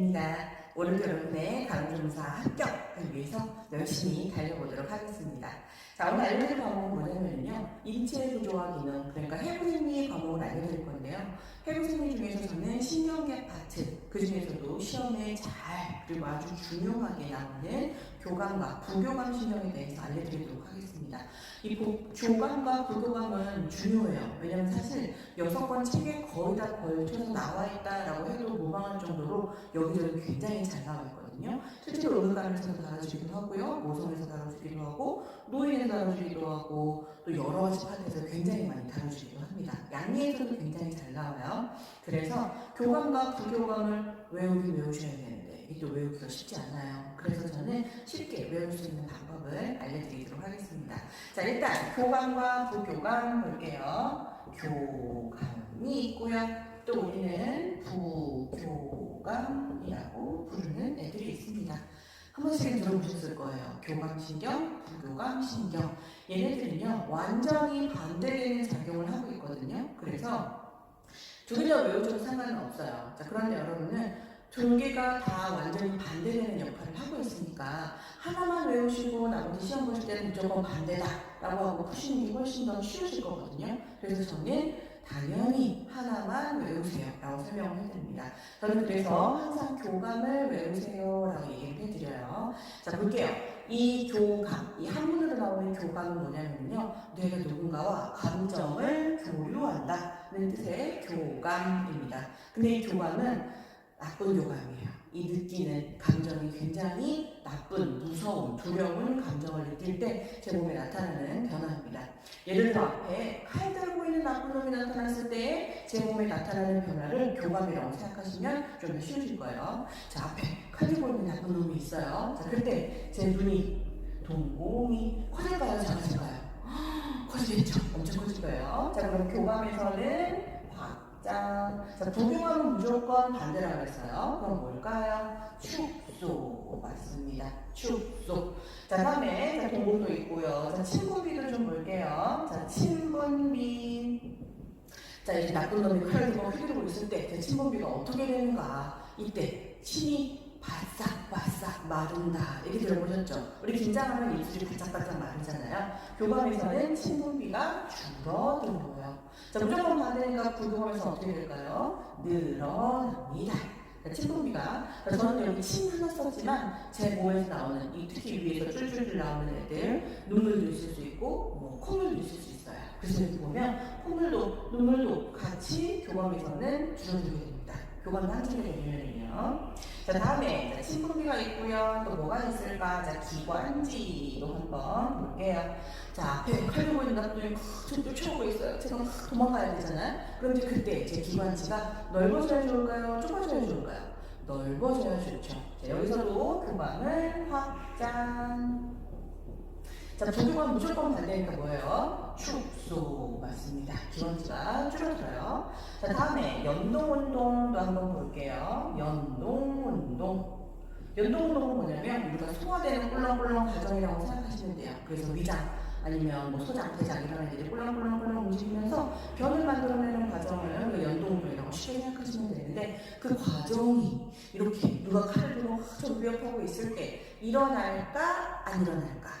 입니다. 오늘도 여러분의 간호조무사 합격을 위해서 열심히 달려보도록 하겠습니다. 자, 오늘 알려드릴 과목은 뭐냐면요. 인체 구조와 기능, 그러니까 해부생리 과목을 알려드릴 건데요. 해부생리 중에서 저는 신경계 파트, 그 중에서도 시험에 잘, 그리고 아주 중요하게 나오는 교감과 부교감 신경에 대해서 알려드리도록 하겠습니다. 이 보- 교감과 부교감은 중요해요. 왜냐면 사실 여섯 권 책에 거의 다 걸쳐서 나와 있다라고 해도 무방할 정도로 여기저기 굉장히 잘 나와 있거든요. 실제로 의과에서도 다뤄주기도 하고요. 모성에서 다뤄주기도 하고 노인에서 다뤄주기도 하고 또 여러 가지 파트에서 굉장히 많이 다뤄주기도 합니다. 양리에서도 굉장히 잘 나와요. 그래서 교감과 부교감을 외우긴 외우셔야 되는데 이게 또 외우기가 쉽지 않아요. 그래서 저는 쉽게 외울 수 있는 방법을 알려드리도록 하겠습니다. 자 일단 교감과 부교감 볼게요. 교감이 있고요. 또 우리는 부교감이라고 부르는 애들이 있습니다. 한 번씩은 들어보셨을 거예요. 교감신경, 부교감신경. 얘네들은요, 완전히 반대되는 작용을 하고 있거든요. 그래서 다 외워줘도 상관은 없어요. 자, 그런데 여러분은 두 개가 다 완전히 반대되는 역할을 하고 있으니까 하나만 외우시고 나머지 시험 보실 때는 무조건 반대다 라고 하고 푸시는 게 훨씬 더 쉬우실 거거든요. 그래서 저는 당연히 하나만 외우세요 라고 설명을 해드립니다. 저는 그래서 항상 교감을 외우세요 라고 얘기를 해드려요. 자 볼게요. 이 교감, 이 한문으로 나오는 교감은 뭐냐면요. 뇌가 누군가와 감정을 교류한다는 뜻의 교감입니다. 근데 이 교감은 나쁜 교감이에요. 이 느끼는 감정이 굉장히 나쁜, 무서운, 두려운 감정을 느낄 때 제 몸에 나타나는 변화입니다. 예를 들어 앞에 칼 들고 있는 나쁜 놈이 나타났을 때 제 몸에 나타나는 변화를 교감이라고 생각하시면 좀 더 쉬우실 거예요. 자 앞에 칼 들고 있는 나쁜 놈이 있어요. 자 그때 제 눈이 동공이 커질까요? 작아질까요? 커지겠죠. 엄청 커질 거예요. 자 그럼 교감에서는 확장. 자 부교감은 무조건 반대라고 했어요. 그럼 뭘까요? 축소 맞습니다. 축소. 자 다음에 자, 동공도 있고요. 자 친분비도 좀 볼게요. 자 친분비. 자 이제 나쁜 놈이 칼을 들고 휘두르고 있을 때제 친분비가 어떻게 되는가? 이때 침이 바싹바싹 마른다. 얘기 들어보셨죠? 우리 긴장하면 입술이 바짝바짝 마르잖아요. 교감에서는 친분비가 줄어들어요. 자 무조건 반대니까 부교감에서 어떻게 될까요? 늘어납니다. 자, 저는 여기 침 하나 썼지만 제 몸에서 나오는 이 특히 위에서 쫄쫄쫄 나오는 애들 눈물도 있을 수 있고 뭐 콧물도 있을 수 있어요. 그래서 이렇게 보면 콧물도 눈물도 같이 교감에서는 줄어들게. 교감을 한쪽에 되면요. 자 다음에 자, 친분비가 있고요. 또 뭐가 있을까? 자 기관지도 한번 볼게요. 자 앞에 칼 들고 있는 남들이 저 쫓아오고 있어요. 제가 막 도망가야 되잖아요. 그럼 이제 그때 제 기관지가 넓어져야 좋을까요? 좁아져야 좋을까요? 넓어져야 좋죠. 자, 여기서도 교감을 확장. 자, 부교감 무조건 반대니까 뭐예요? 축소 맞습니다. 기원지가 줄어들어요. 자, 다음에 연동 운동도 한번 볼게요. 연동 운동. 연동 운동은 뭐냐면 우리가 소화되는 꿀렁꿀렁 과정이라고 생각하시면 돼요. 그래서 위장 아니면 뭐 소장, 대장 이런 애들이 꿀렁꿀렁꿀렁 움직이면서 변을 만들어내는 과정을 그 연동 운동이라고 쉽게 생각하시면 되는데 그 과정이 이렇게 누가 들고 좀 위협하고 있을 때 일어날까 안 일어날까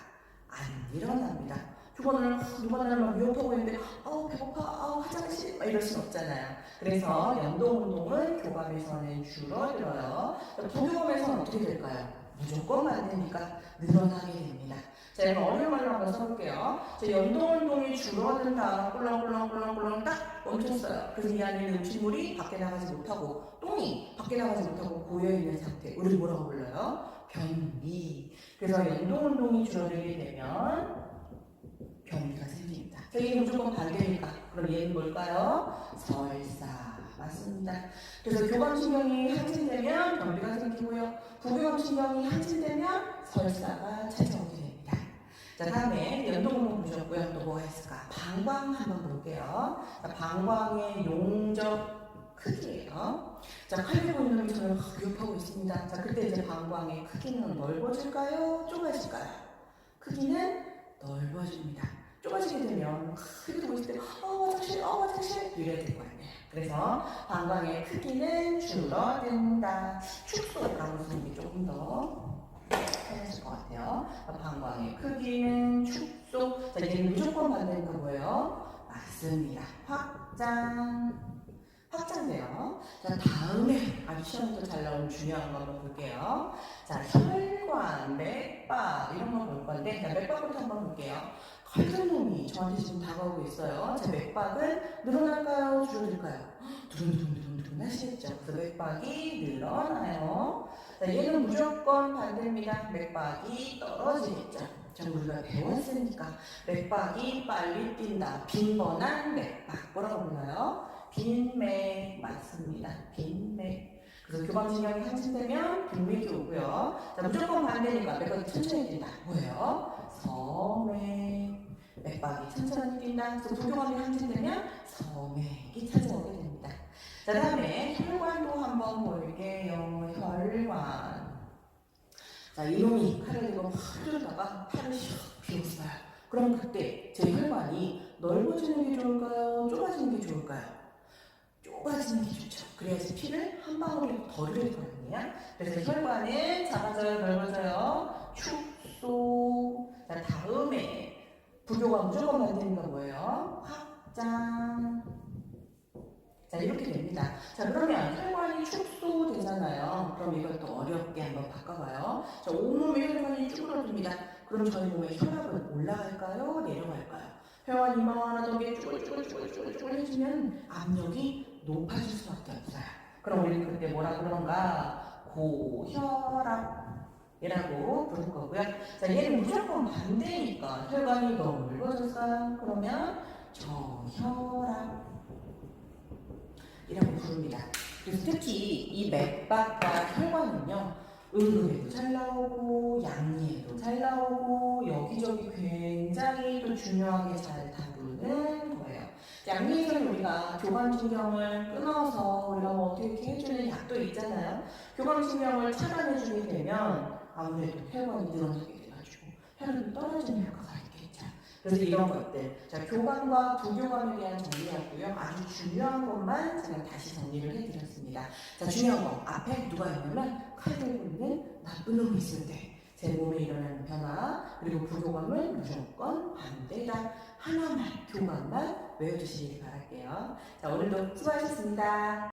안 일어납니다. 그거는 누가 나를 막 위협하고 있는데 어 배고파 어 화장실 막 이럴 순 없잖아요. 그래서 연동 운동은 교감에서는 줄어들어요. 부교감에서는 어떻게 될까요? 무조건 반대니까 늘어나게 됩니다. 자, 여러분 어려운 말로 한번 써볼게요. 자, 연동 운동이 줄어든다. 꿀렁꿀렁꿀렁꿀렁 딱 멈췄어요. 그래서 이 안에 있는 음식물이 밖에 나가지 못하고 똥이 밖에 나가지 못하고 고여 있는 상태. 우리 뭐라고 불러요? 변비. 그래서 연동 운동이 줄어들게 되면 변비가 생깁니다. 자, 이게 무조건 반대니까. 그럼 얘는 뭘까요? 설사. 맞습니다. 그래서 교감신경이 항진되면 변비가 생기고요. 부교감신경이 항진되면 설사가 찾아오게 됩니다. 자, 다음에 연동운동 보셨고요. 또 뭐가 있을까? 방광 한번 볼게요. 자, 방광의 용적 크기예요. 자, 칼 들고 있는 놈이 저를 위협하고 있습니다. 자, 그때 이제 방광의 크기는 넓어질까요? 좁아질까요? 크기는 넓어집니다. 좁아지게 되면 크게 들고 있을 때, 어, 화장실, 어, 화장실 이래야 될 거 아니에요. 그래서 방광의 크기는 줄어든다. 축소라고 쓰는 게 조금 더 편하실 것 같아요. 방광의 크기는 축소. 자, 이제 무조건 반대는 거 뭐예요? 맞습니다. 확장. 확장돼요. 자, 다음에 아주 시험에도 잘 나오는 중요한 거 한번 볼게요. 자, 혈관, 맥박 이런 거 볼 건데, 자, 맥박부터 한번 볼게요. 놈이 저한테 지금 다가오고 있어요. 자, 맥박은 늘어날까요? 줄어들까요? 두근두근두근두근 하시겠죠? 그래서 맥박이 늘어나요. 자, 얘는 무조건 반대입니다. 맥박이 떨어지겠죠. 자, 우리가 배웠으니까 맥박이 빨리 뛴다. 빈번한 맥박. 뭐라고 불러요? 빈맥 맞습니다. 빈맥. 그래서 교방신경이 상승되면 빈맥이 오고요. 자, 무조건 반대니까 맥박이 천천히 뛴다. 뭐예요? 서맥. 맥박이 천천히 뛴다. 그래서 부교감이 상승되면 서맥이 찾아오게 됩니다. 자, 다음에 혈관도 한번 볼게요. 혈관. 자, 이놈이 칼을 들고 막 휘두르다가 팔을 슉 비웠어요. 그럼 그때 제 혈관이 넓어지는 게 좋을까요? 좁아지는 게 좋을까요? 좁아지는 게 좋죠. 그래야지 피를 한 방울이라도 덜 흘리거든요. 그래서 혈관은 작아져요, 넓어져요. 축소. 자, 다음에 부교가 무조건 만드는 건 뭐예요? 확장. 자, 이렇게 됩니다. 자, 그러면 혈관이 축소되잖아요. 그럼 또 어렵게 한번 바꿔봐요. 자, 온몸의 혈관이 쭈그러듭니다. 그럼 저희 몸의 혈압은 올라갈까요? 내려갈까요? 혈관 이만하던 게 쭈글쭈글쭈글쭈글 해주면 압력이 높아질 수밖에 없어요. 그럼 우리 그때 뭐라 그런가? 고혈압이라고 부를 거고요. 자, 얘는 무조건 반대니까 혈관이 너무 넓어졌어요. 그러면 저혈압. 이라고 부릅니다. 그래서 특히 이 맥박과 혈관은요, 응급에도 잘 나오고, 양리에도 잘 나오고, 여기저기 굉장히 또 중요하게 잘 다루는. 양리에서는 우리가 교감신경을 끊어서 우리가 뭐 어떻게 이렇게 해주는 약도 있잖아요. 교감신경을 차단해주게 되면 아무래도 혈관이 늘어나게 돼가지고 혈압이 떨어지는 효과가 있겠죠. 그래서 이런 것들, 자 교감과 부교감에 대한 정리하고요. 아주 중요한 것만 제가 다시 정리를 해드렸습니다. 자 중요한 거 앞에 누가 있냐면 칼 들고 있는 나쁜 놈이 있을 때. 제 몸에 일어나는 변화 그리고 부교감은 무조건 반대다 하나만 교감만 외워주시길 바랄게요. 자 오늘도 수고하셨습니다.